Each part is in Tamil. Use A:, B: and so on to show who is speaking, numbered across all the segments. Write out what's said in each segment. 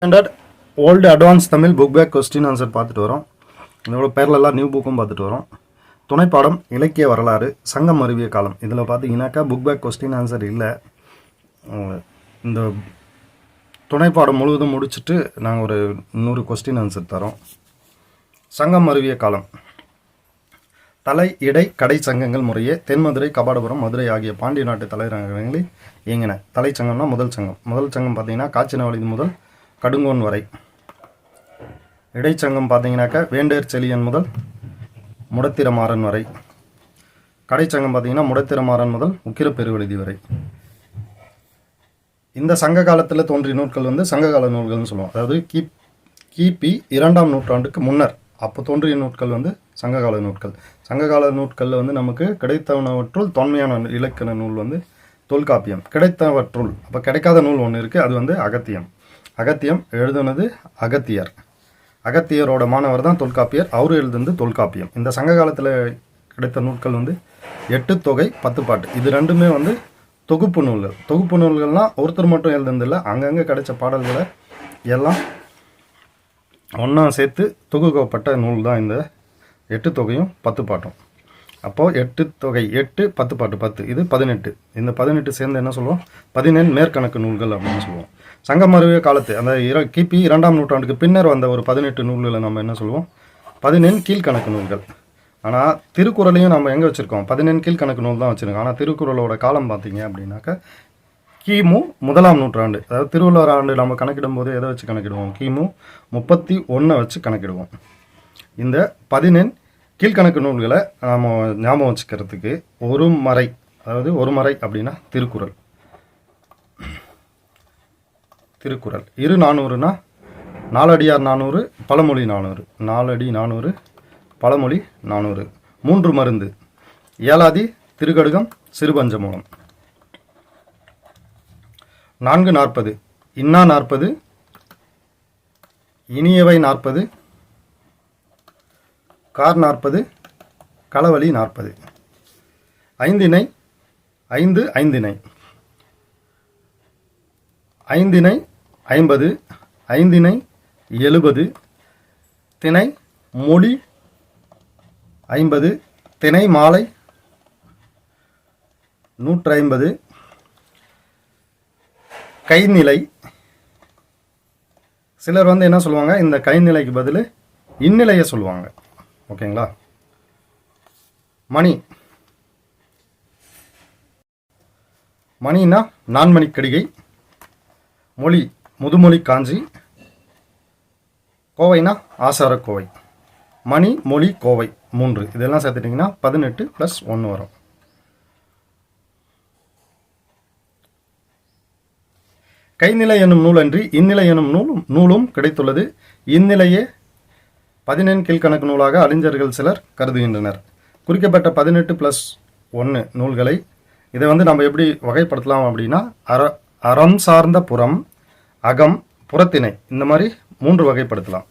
A: Standard old advance Tamil book back question answer பார்த்துட்டு வரோம். இதோட பேர்லெல்லாம் நியூ புக்கும் பார்த்துட்டு வரோம். துணைப்பாடம் இலக்கிய வரலாறு சங்கம் அறிவிய காலம். இதில் பார்த்தீங்கன்னாக்கா புக் பேக் கொஸ்டின் ஆன்சர் இல்லை. இந்த துணைப்பாடம் முழுவதும் முடிச்சுட்டு நாங்கள் ஒரு நூறு கொஸ்டின் ஆன்சர் தரோம். சங்கம் அறிவிய காலம். தலை இடை கடை சங்கங்கள் முறையே தென்மதுரை கபாடபுரம் மதுரை ஆகிய பாண்டிய நாட்டு தலைநகரங்களில் இயங்கின. தலைச்சங்கம்னா முதல் சங்கம். முதல் சங்கம் பார்த்தீங்கன்னா காச்சினவழி முதல் கடுங்கோன் வரை. இடைச்சங்கம் பார்த்தீங்கன்னாக்கா வேண்டேர் செலியன் முதல் முடத்திரமாறன் வரை. கடைச்சங்கம் பார்த்தீங்கன்னா முடத்திரமாறன் முதல் உக்கிரப்பெருவெழுதி வரை. இந்த சங்க காலத்தில் தோன்றிய நூல்கள் வந்து சங்ககால நூல்கள்னு சொல்லுவோம். அதாவது கி கிபி இரண்டாம் நூற்றாண்டுக்கு முன்னர் அப்போ தோன்றிய நூட்கள் வந்து சங்ககால நூட்கள் சங்ககால நூட்களில் வந்து நமக்கு கிடைத்தவனவற்றுள் தொன்மையான இலக்கண நூல் வந்து தொல்காப்பியம். கிடைத்தவற்றுள் அப்போ கிடைக்காத நூல் ஒன்று இருக்குது அது வந்து அகத்தியம். அகத்தியம் எழுதுனது அகத்தியர். அகத்தியரோட மாணவர் தான் தொல்காப்பியர். அவர் எழுதுனது தொல்காப்பியம். இந்த சங்க காலத்தில் கிடைத்த நூட்கள் வந்து எட்டு தொகை பத்து பாட்டு. இது ரெண்டுமே வந்து தொகுப்பு நூல்கள். தொகுப்பு நூல்கள்னால் ஒருத்தர் மட்டும் எழுதுனதில்லை அங்கங்கே கிடைச்ச பாடல்களை எல்லாம் ஒன்றா சேர்த்து தொகுக்கப்பட்ட நூல் தான் இந்த எட்டு தொகையும் பத்து பாட்டும். அப்போது எட்டு தொகை எட்டு பத்து பாட்டு பத்து. இது பதினெட்டு. இந்த பதினெட்டு சேர்ந்து என்ன சொல்லுவோம்? பதினெண் மேற்கணக்கு நூல்கள் அப்படின்னு சொல்லுவோம். சங்கமருவிய காலத்து அந்த இர கிபி இரண்டாம் நூற்றாண்டுக்கு பின்னர் வந்த ஒரு பதினெட்டு நூல்களை நம்ம என்ன சொல்லுவோம்? பதினெண் கீழ்கணக்கு நூல்கள். ஆனால் திருக்குறளையும் நம்ம எங்கே வச்சுருக்கோம்? பதினெண் கீழ்கணக்கு நூல் தான் வச்சுருக்கோம். ஆனால் திருக்குறளோட காலம் பார்த்தீங்க அப்படின்னாக்கா கிமு முதலாம் நூற்றாண்டு. அதாவது திருவள்ளுவர் ஆண்டு நம்ம கணக்கிடும் போது எதை வச்சு கணக்கிடுவோம்? கிமு முப்பத்தி ஒன்றை வச்சு கணக்கிடுவோம். இந்த பதினெண் கீழ்கணக்கு நூல்களை நாம் ஞாபகம் வச்சுக்கிறதுக்கு ஒரு மறை அதாவது ஒரு மறை அப்படின்னா திருக்குறள். திருக்குறள். இரு நானூறுனா நாலடியார் நானூறு பழமொழி நானூறு. நாலடி நானூறு பழமொழி நானூறு. மூன்று மருந்து. ஏலாதி திருக்கடுகம் சிறுபஞ்சமூலம் நான்கு நாற்பது. இன்னா நாற்பது இனியவை நாற்பது கார் நாற்பது களவழி நாற்பது. ஐந்தினை ஐந்து ஐந்தினை ஐந்தினை ஐம்பது ஐந்தினை எழுபது திணை மொழி ஐம்பது திணை மாலை நூற்றி ஐம்பது கைநிலை. சிலர் வந்து என்ன சொல்லுவாங்க? இந்த கைநிலைக்கு பதில் இந்நிலையை சொல்லுவாங்க. ஓகேங்களா? மணி. மணின்னா நான்மணி கடிகை மொழி. முதுமொழி காஞ்சி கோவைனா ஆசார கோவை. மணி மொழி கோவை மூன்று. இதெல்லாம் சேர்த்துட்டிங்கன்னா பதினெட்டு ப்ளஸ் ஒன்று வரும். கைநிலை எனும் நூலன்றி இந்நிலை எனும் நூலும் நூலும் கிடைத்துள்ளது. இந்நிலையே பதினெண் கீழ்கணக்கு நூலாக அறிஞர்கள் சிலர் கருதுகின்றனர். குறிக்கப்பட்ட பதினெட்டு ப்ளஸ் ஒன்று நூல்களை இதை வந்து நம்ம எப்படி வகைப்படுத்தலாம் அப்படின்னா அற அறம் சார்ந்த புறம் அகம் புறத்திணை. இந்த மாதிரி மூன்று வகைப்படுத்தலாம்.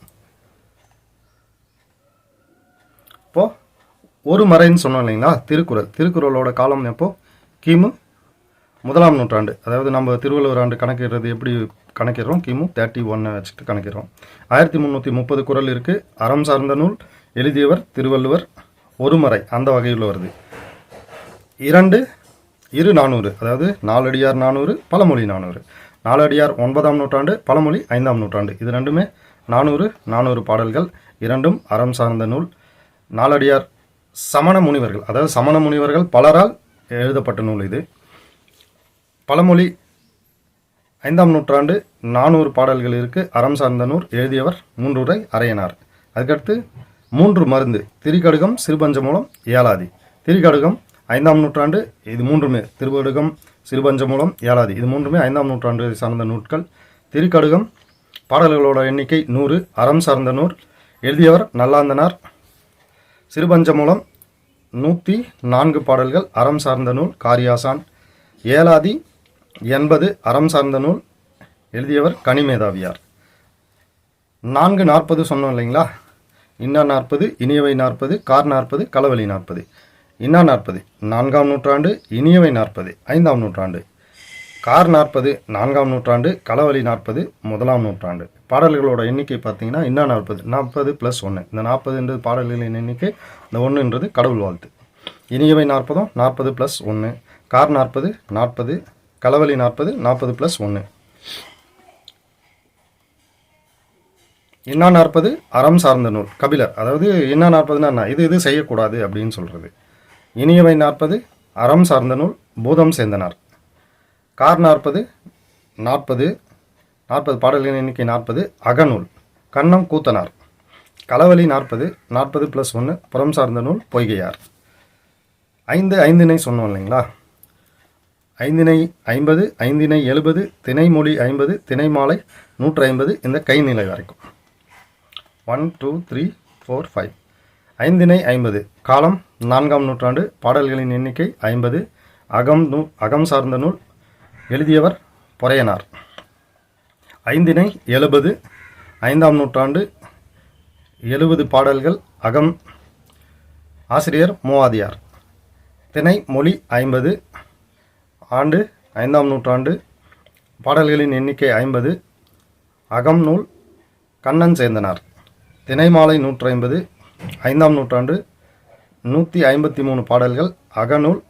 A: இப்போ ஒரு மறைன்னு சொன்னோம் இல்லைங்களா? திருக்குறள். திருக்குறளோட காலம் எப்போ? கிமு முதலாம் நூற்றாண்டு. அதாவது நம்ம திருவள்ளுவர் ஆண்டு கணக்கிடுறது எப்படி கணக்கிடுறோம்? கிமு தேர்ட்டி ஒன்னை வச்சுட்டு கணக்கிடுறோம். ஆயிரத்தி முந்நூற்றி முப்பது குறள் இருக்குது அறம் சார்ந்த நூல். எழுதியவர் திருவள்ளுவர். ஒரு மறை. அந்த வகையில் வருது. இரண்டு இரு நானூறு. அதாவது நாலடியார் நானூறு பழமொழி நானூறு. நாலடியார் ஒன்பதாம் நூற்றாண்டு பழமொழி ஐந்தாம் நூற்றாண்டு. இது ரெண்டுமே நானூறு நானூறு பாடல்கள். இரண்டும் அறம் சார்ந்த நூல். நாலடியார் சமண முனிவர்கள். அதாவது சமண முனிவர்கள் பலரால் எழுதப்பட்ட நூல் இது. பழமொழி ஐந்தாம் நூற்றாண்டு நானூறு பாடல்கள் இருக்குது அறம் சார்ந்த நூல். எழுதியவர் மூன்றுரை அரையனார். அதுக்கடுத்து மூன்று மருந்து. திரிகடுகம் சிறுபஞ்சமூலம் ஏலாதி திரிகடுகம் ஐந்தாம் நூற்றாண்டு. இது மூன்றுமே. திருவடுகம் சிறுபஞ்சமூலம் ஏழாதி. இது மூன்றுமே ஐந்தாம் நூற்றாண்டு சார்ந்த நூட்கள். திருக்கடுகம் பாடல்களோட எண்ணிக்கை நூறு. அறம் சார்ந்த நூல் எழுதியவர் நல்லாந்தனார். சிறுபஞ்சமூலம் நூற்றி நான்கு பாடல்கள். அறம் சார்ந்த நூல் காரியாசான். ஏலாதி எண்பது. அறம் சார்ந்த நூல். எழுதியவர் கனிமேதாவியார். நான்கு நாற்பது சொன்னோம் இல்லைங்களா? இன்ன நாற்பது இனியவை நாற்பது கார் நாற்பது களவழி நாற்பது. இன்னா நாற்பது நான்காம் நூற்றாண்டு இனியவை நாற்பது ஐந்தாம் நூற்றாண்டு. கார் நாற்பது நான்காம் நூற்றாண்டு களவழி நாற்பது முதலாம் நூற்றாண்டு. பாடல்களோட எண்ணிக்கை பார்த்தீங்கன்னா இன்னா நாற்பது நாற்பது ப்ளஸ் ஒன்று இந்த நாற்பதுன்றது பாடல்களின் எண்ணிக்கை இந்த ஒன்றுன்றது கடவுள் வாழ்த்து. இனியவை நாற்பதும் நாற்பது ப்ளஸ் ஒன்று கார் நாற்பது நாற்பது களவழி நாற்பது நாற்பது ப்ளஸ் ஒன்று இன்னா நாற்பது அறம் சார்ந்த நூல் கபிலர். அதாவது இன்னா நாற்பதுன்னா என்ன? இது இது செய்யக்கூடாது அப்படின்னு சொல்கிறது இனியவை நாற்பது அறம் சார்ந்த நூல் பூதம் சேர்ந்தனார் கார் நாற்பது நாற்பது நாற்பது பாடல்களின் எண்ணிக்கை நாற்பது அகநூல். கண்ணம் கூத்தனார் களவலி நாற்பது நாற்பது ப்ளஸ் ஒன்று புறம் சார்ந்த நூல் பொய்கையார். ஐந்து ஐந்தினை சொன்னோம் இல்லைங்களா? ஐந்தினை ஐம்பது ஐந்தினை எழுபது திணைமொழி ஐம்பது திணைமாலை நூற்றி ஐம்பது இந்த கைநிலை வரைக்கும். One two three four five ஐந்தினை ஐம்பது. காலம் நான்காம் நூற்றாண்டு. பாடல்களின் எண்ணிக்கை ஐம்பது. அகம் நூ அகம் சார்ந்த நூல் எழுதியவர் பொறையனார். ஐந்தினை எழுபது. ஐந்தாம் நூற்றாண்டு எழுபது பாடல்கள் அகம் ஆசிரியர் மூவாதியார். திணை மொழி ஐம்பது. ஆண்டு ஐந்தாம் நூற்றாண்டு. பாடல்களின் எண்ணிக்கை ஐம்பது. அகம் நூல் கண்ணன் சேந்தனார். திணைமாலை நூற்றி ஐம்பது ஐந்தாம் நூற்றாண்டு நூற்றி ஐம்பத்தி மூணு பாடல்கள் அகநூல்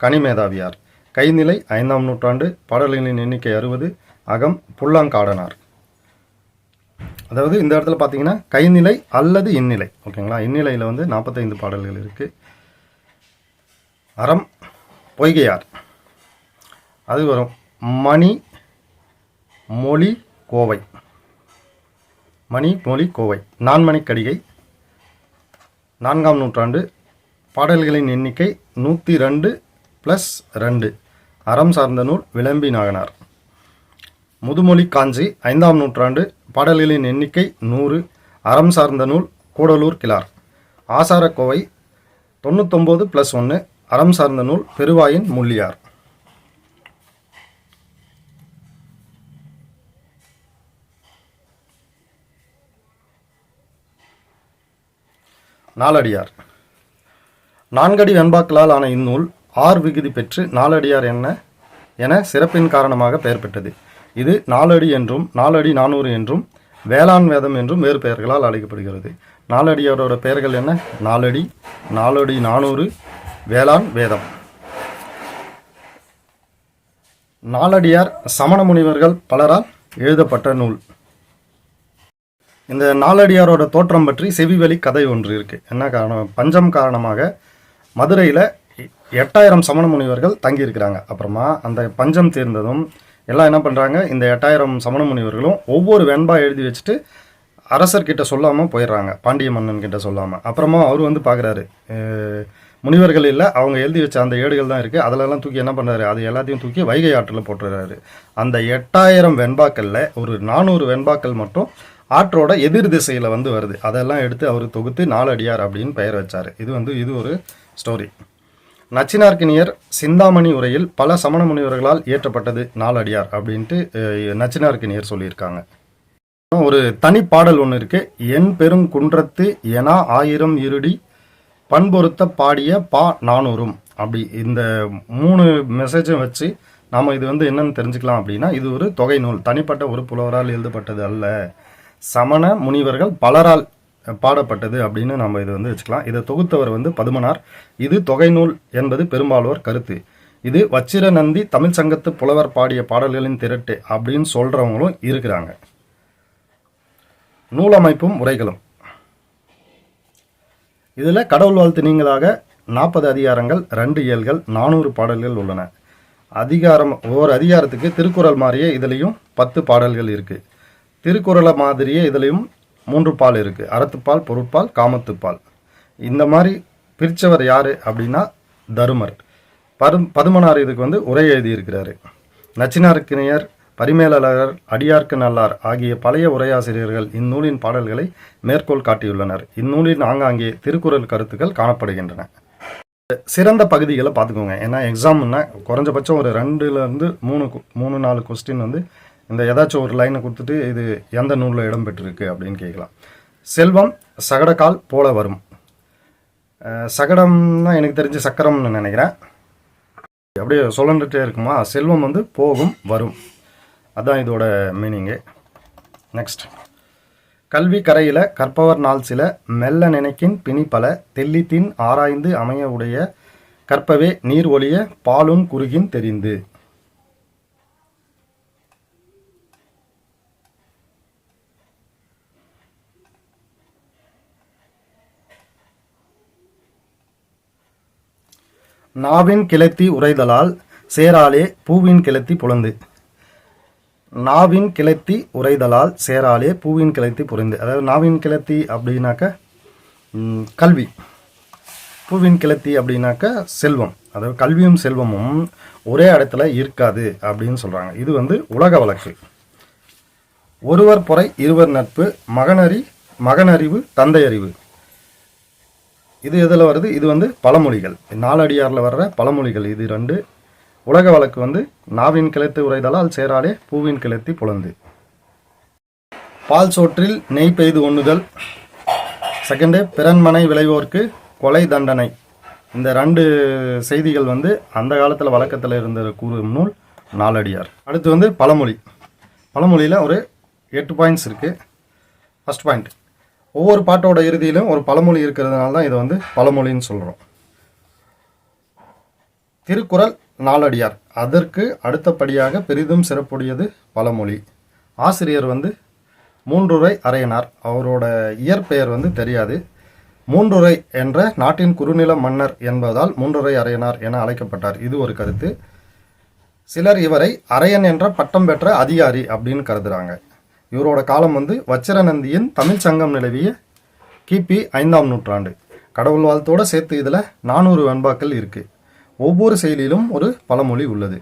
A: கனிமேதாவியார். கைநிலை ஐந்தாம் நூற்றாண்டு பாடல்களின் எண்ணிக்கை அறுபது அகம் புல்லாங்காடனார். அதாவது இந்த இடத்துல பார்த்தீங்கன்னா கைநிலை அல்லது இந்நிலை ஓகேங்களா? இந்நிலையில் வந்து நாற்பத்தைந்து பாடல்கள் இருக்குது அறம் பொய்கையார். அது வரும் மணி மொழி கோவை. மணி மொழி கோவை. நான்மணி கடிகை நான்காம் நூற்றாண்டு பாடல்களின் எண்ணிக்கை நூற்றி ரெண்டு ப்ளஸ் ரெண்டு அறம் சார்ந்த நூல் விளம்பி நாகனார். முதுமொழி காஞ்சி ஐந்தாம் நூற்றாண்டு பாடல்களின் எண்ணிக்கை நூறு. அறம் சார்ந்த நூல் கூடலூர் கிளார். ஆசாரக்கோவை தொண்ணூத்தொம்பது ப்ளஸ் ஒன்று அறம் சார்ந்த நூல் பெருவாயின் முள்ளியார். நாலடியார். நான்கடி வெண்பாக்களால் ஆன இந்நூல் ஆர் விகுதி பெற்று நாலடியார் என்ன என சிறப்பின் காரணமாக பெயர் பெற்றது. இது நாலடி என்றும் நாலடி நானூறு என்றும் வேளாண் வேதம் என்றும் வேறு பெயர்களால் அழைக்கப்படுகிறது. நாலடியாரோட பெயர்கள் என்ன? நாலடி நாலடி நானூறு வேளாண் வேதம். நாலடியார் சமண முனிவர்கள் பலரால் எழுதப்பட்ட நூல். இந்த நாலடியாரோட தோற்றம் பற்றி செவிவழி கதை ஒன்று இருக்கு. என்ன காரணம்? பஞ்சம் காரணமாக மதுரையில் எட்டாயிரம் சமண முனிவர்கள் தங்கியிருக்கிறாங்க. அப்புறமா அந்த பஞ்சம் தீர்ந்ததும் எல்லாம் என்ன பண்ணுறாங்க இந்த எட்டாயிரம் சமண முனிவர்களும் ஒவ்வொரு வெண்பா எழுதி வச்சுட்டு அரசர்கிட்ட சொல்லாமல் போயிடுறாங்க. பாண்டிய மன்னன் கிட்ட சொல்லாமல் அப்புறமா அவர் வந்து பார்க்குறாரு முனிவர்கள் இல்லை அவங்க எழுதி வச்ச அந்த ஏடுகள் தான் இருக்குது அதிலெல்லாம் தூக்கி என்ன பண்ணுறாரு அது எல்லாத்தையும் தூக்கி வைகை ஆற்றில் போட்டுறாரு. அந்த எட்டாயிரம் வெண்பாக்களில் ஒரு நானூறு வெண்பாக்கள் மட்டும் ஆற்றோட எதிர் திசையில் வந்து வருது. அதெல்லாம் எடுத்து அவர் தொகுத்து நாலடியார் அப்படின்னு பெயர் வச்சார். இது வந்து இது ஒரு ஸ்டோரி நச்சினார்க்கினியர் சிந்தாமணி உரையில் பல சமண முனிவர்களால் இயற்றப்பட்டது நாலடியார் அப்படின்ட்டு நச்சினார்க்கினியர் சொல்லியிருக்காங்க. ஒரு தனி பாடல் ஒன்று இருக்கு. என் பெரும் குன்றத்து எனா ஆயிரம் இருடி பண்பொருத்த பாடிய பா நானூறும் அப்படி இந்த மூணு மெசேஜும் வச்சு நாம் இது வந்து என்னன்னு தெரிஞ்சுக்கலாம் அப்படின்னா இது ஒரு தொகை நூல். தனிப்பட்ட ஒரு புலவரால் எழுதப்பட்டது அல்ல. சமண முனிவர்கள் பலரால் பாடப்பட்டது அப்படின்னு நம்ம இது வந்து வச்சுக்கலாம். இதை தொகுத்தவர் வந்து பதுமனார். இது தொகை நூல் என்பது பெரும்பாலோர் கருத்து. இது வச்சிர நந்தி தமிழ் சங்கத்து புலவர் பாடிய பாடல்களின் திரட்டு அப்படின்னு சொல்றவங்களும் இருக்கிறாங்க. நூலமைப்பும் உரைகளும். இதில் கடவுள் வாழ்த்து நீங்களாக நாற்பது அதிகாரங்கள் ரெண்டு இயல்கள் நானூறு பாடல்கள் உள்ளன. அதிகாரம் ஒவ்வொரு அதிகாரத்துக்கு திருக்குறள் மாதிரியே இதுலேயும் பத்து பாடல்கள் இருக்குது திருக்குறளை மாதிரியே இதுலேயும் மூன்று பால் இருக்குது அறத்துப்பால் பொருட்பால் காமத்துப்பால். இந்த மாதிரி பிரித்தவர் யார் அப்படின்னா தருமர். பரு பதுமனார் இதுக்கு வந்து உரை எழுதியிருக்கிறாரு. நச்சினார்க்கினியர் பரிமேலழகர் அடியார்க்கு நல்லார் ஆகிய பழைய உரையாசிரியர்கள் இந்நூலின் பாடல்களை மேற்கோள் காட்டியுள்ளனர். இந்நூலின் ஆங்காங்கே திருக்குறள் கருத்துக்கள் காணப்படுகின்றன. சிறந்த பகுதிகளை பார்த்துக்கோங்க. ஏன்னா எக்ஸாம்னா குறைஞ்சபட்சம் ஒரு ரெண்டுலேருந்து மூணு கு- மூணு நாலு கொஸ்டின் வந்து இந்த ஏதாச்சும் ஒரு லைனை கொடுத்துட்டு இது எந்த நூலில் இடம்பெற்றிருக்கு அப்படின்னு கேட்கலாம். செல்வம் சகடக்கால் போல வரும். சகடம்னா எனக்கு தெரிஞ்சு சக்கரம்னு நினைக்கிறேன். அப்படியே சொல்லிட்டே இருக்குமா? செல்வம் வந்து போகும் வரும். அதுதான் இதோட மீனிங்கு நெக்ஸ்ட் கல்வி கரையில் கற்பவர் நாள் சில மெல்ல நினைக்கின் பிணி பல தெல்லித்தின் ஆராய்ந்து அமைய உடைய கற்பவே நீர் ஒளிய பாலும் குறுகின் தெரிந்து. நாவின் கிளத்தி உரைதலால் சேராலே பூவின் கிளத்தி புலந்து. நாவின் கிளத்தி உரைதலால் சேராலே பூவின் கிளத்தி புரிந்து. அதாவது நாவின் கிளத்தி அப்படின்னாக்க கல்வி. பூவின் கிளத்தி அப்படின்னாக்க செல்வம். அதாவது கல்வியும் செல்வமும் ஒரே இடத்துல இருக்காது அப்படின்னு சொல்கிறாங்க இது வந்து உலக வழக்கு. ஒருவர் பொறை இருவர் நட்பு மகனறி மகனறிவு தந்தையறிவு. இது எதில் வருது? இது வந்து பழமொழிகள். நாலடியாரில் வர்ற பழமொழிகள். இது ரெண்டு. உலக வழக்கு வந்து நாவின் கிளத்து உரைதலால் சேராலே பூவின் கிளத்தி புலந்து. பால் சோற்றில் நெய் பெய்து ஒண்ணுதல் செகண்டு பிறன்மனை விளைவோர்க்கு கொலை தண்டனை. இந்த ரெண்டு செய்திகள் வந்து அந்த காலத்தில் வழக்கத்தில் இருந்த கூறும் நூல் நாலடியார். அடுத்து வந்து பழமொழி. பழமொழியில் ஒரு எட்டு பாயிண்ட்ஸ் இருக்குது ஃபஸ்ட் பாயிண்ட் ஒவ்வொரு பாட்டோட இறுதியிலும் ஒரு பழமொழி இருக்கிறதுனால தான் இதை வந்து பழமொழின்னு சொல்கிறோம் திருக்குறள் நாலடியார். அதற்கு அடுத்தபடியாக பெரிதும் சிறப்புடையது பழமொழி. ஆசிரியர் வந்து மூன்றுரை அரையனார். அவரோட இயற்பெயர் வந்து தெரியாது. மூன்றுரை என்ற நாட்டின் குறுநில மன்னர் என்பதால் மூன்றுரை அரையனார் என அழைக்கப்பட்டார். இது ஒரு கருத்து. சிலர் இவரை அரையன் என்ற பட்டம் பெற்ற அதிகாரி அப்படின்னு கருதுகிறாங்க இவரோட காலம் வந்து வச்சிரநந்தியின் தமிழ் சங்கம் நிலவிய கிபி ஐந்தாம் நூற்றாண்டு. கடவுள் வாழ்த்தோடு சேர்த்து இதில் நானூறு வெண்பாக்கள் இருக்குது ஒவ்வொரு செயலிலும் ஒரு பழமொழி உள்ளது.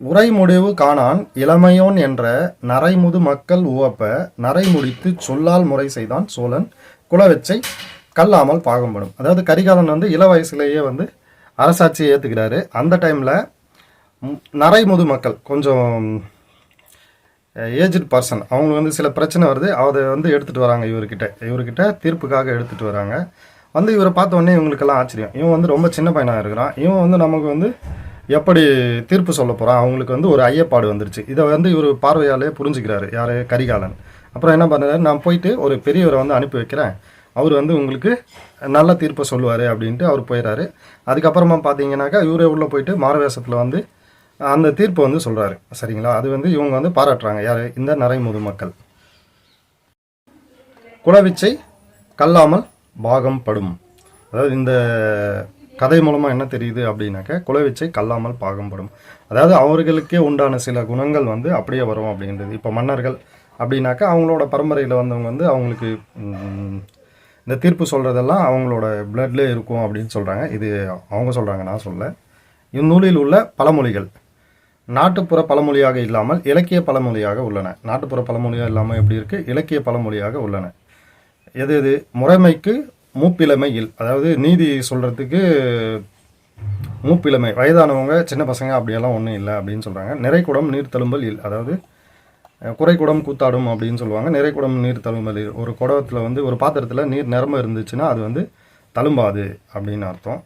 A: உரை முடிவு காணான் இளமையோன் என்ற நரைமுது மக்கள் உவப்ப நரை முடித்து சொல்லால் முறை செய்தான் சோழன். குலவெச்சை கல்லாமல் பாகம்படும். அதாவது கரிகாலன் வந்து இள வயசுலேயே வந்து அரசாட்சியை ஏற்றுக்கிறாரு அந்த டைமில் நரைமுது மக்கள் கொஞ்சம் ஏஜ்டு பர்சன் அவங்க வந்து சில பிரச்சனை வருது. அதை வந்து எடுத்துகிட்டு வராங்க இவர்கிட்ட. இவர்கிட்ட தீர்ப்புக்காக எடுத்துகிட்டு வராங்க. வந்து இவரை பார்த்த உடனே இவங்களுக்கெல்லாம் ஆச்சரியம். இவன் வந்து ரொம்ப சின்ன பையனாக இருக்கிறான். இவன் வந்து நமக்கு வந்து எப்படி தீர்ப்பு சொல்ல போகிறான் அவங்களுக்கு வந்து ஒரு ஐயப்பாடு வந்துருச்சு. இதை வந்து இவர் பார்வையாலே புரிஞ்சுக்கிறாரு. யார்? கரிகாலன். அப்புறம் என்ன பண்ணுறாரு? நான் போயிட்டு ஒரு பெரியவரை வந்து அனுப்பி வைக்கிறேன். அவர் வந்து உங்களுக்கு நல்ல தீர்ப்பை சொல்லுவார் அப்படின்ட்டு அவர் போயிடுறாரு அதுக்கப்புறமா பார்த்தீங்கன்னாக்கா இவரே உள்ளே போயிட்டு மாரவேசத்தில் வந்து அந்த தீர்ப்பை வந்து சொல்கிறாரு சரிங்களா? அது வந்து இவங்க வந்து பாராட்டுறாங்க. யார்? இந்த நரைமுது மக்கள். குலவிச்சை கல்லாமல் பாகம் படும். அதாவது இந்த கதை மூலமாக என்ன தெரியுது அப்படின்னாக்க குலவிச்சை கல்லாமல் பாகம் படும். அதாவது அவர்களுக்கே உண்டான சில குணங்கள் வந்து அப்படியே வரும் அப்படின்றது. இப்போ மன்னர்கள் அப்படின்னாக்கா அவங்களோட பரம்பரையில் வந்தவங்க வந்து அவங்களுக்கு இந்த தீர்ப்பு சொல்கிறதெல்லாம் அவங்களோட பிளட்லேயே இருக்கும் அப்படின்னு சொல்கிறாங்க இது அவங்க சொல்கிறாங்க நான் சொல்ல இந்நூலில் உள்ள பழமொழிகள். நாட்டுப்புற பழமொழியாக இல்லாமல் இலக்கிய பழமொழியாக உள்ளன. நாட்டுப்புற பழமொழியாக இல்லாமல் எப்படி இருக்கு? இலக்கிய பழமொழியாக உள்ளன. எது எது? முறைமைக்கு மூப்பிலமை இல். அதாவது நீதி சொல்கிறதுக்கு மூப்பிலமை. வயதானவங்க சின்ன பசங்க அப்படியெல்லாம் ஒன்றும் இல்லை அப்படின்னு சொல்கிறாங்க நிறைக்குடம் நீர் தழும்பல் இல். அதாவது குறைக்குடம் கூத்தாடும் அப்படின்னு சொல்லுவாங்க. நிறைக்குடம் நீர் தழும்பல் இல். ஒரு குடத்தில் வந்து ஒரு பாத்திரத்தில் நீர் நிரம்ப இருந்துச்சுன்னா அது வந்து தழும்பாது அப்படின்னு அர்த்தம்.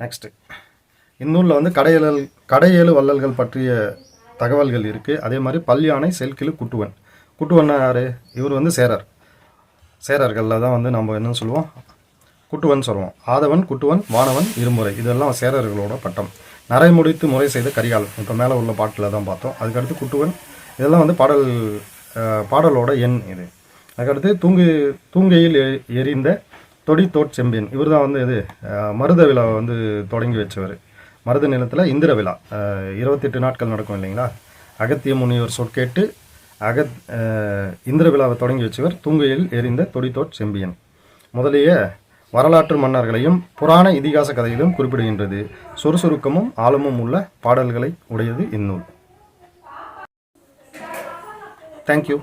A: நெக்ஸ்ட்டு இந்நூலில் வந்து கடையலல் கடையேழு வள்ளல்கள் பற்றிய தகவல்கள் இருக்குது அதே மாதிரி பல்யானை செல்கிழு குட்டுவன். குட்டுவன் யார்? இவர் வந்து சேரர். சேரர்களில் தான் வந்து நம்ம என்ன சொல்லுவோம்? குட்டுவன் சொல்லுவோம். ஆதவன் குட்டுவன் வானவன் இருமுறை. இதெல்லாம் சேரர்களோட பட்டம். நரை முடித்து முறை செய்த கரிகாலன். இப்போ மேலே உள்ள பாட்டில் தான் பார்த்தோம். அதுக்கடுத்து குட்டுவன். இதெல்லாம் வந்து பாடல் பாடலோட எண் இது. அதுக்கடுத்து தூங்கு தூங்கையில் எரிந்த தொடி தோட் செம்பியன் இவர் தான் வந்து இது மருத விழாவை வந்து தொடங்கி வச்சவர். மருத நிலத்தில் இந்திர விழா. இருபத்தெட்டு நாட்கள் நடக்கும் இல்லைங்களா? அகத்திய முனிவர் சொற்கேட்டு அகத் இந்திர விழாவை தொடங்கி வச்சவர் தூங்கையில் எரிந்த தொடித்தோட் செம்பியன். முதலிய வரலாற்று மன்னர்களையும் புராண இதிகாச கதையிலும் குறிப்பிடுகின்றது. சுறுசுறுக்கமும் ஆழமும் உள்ள பாடல்களை உடையது இந்நூல். தேங்க்யூ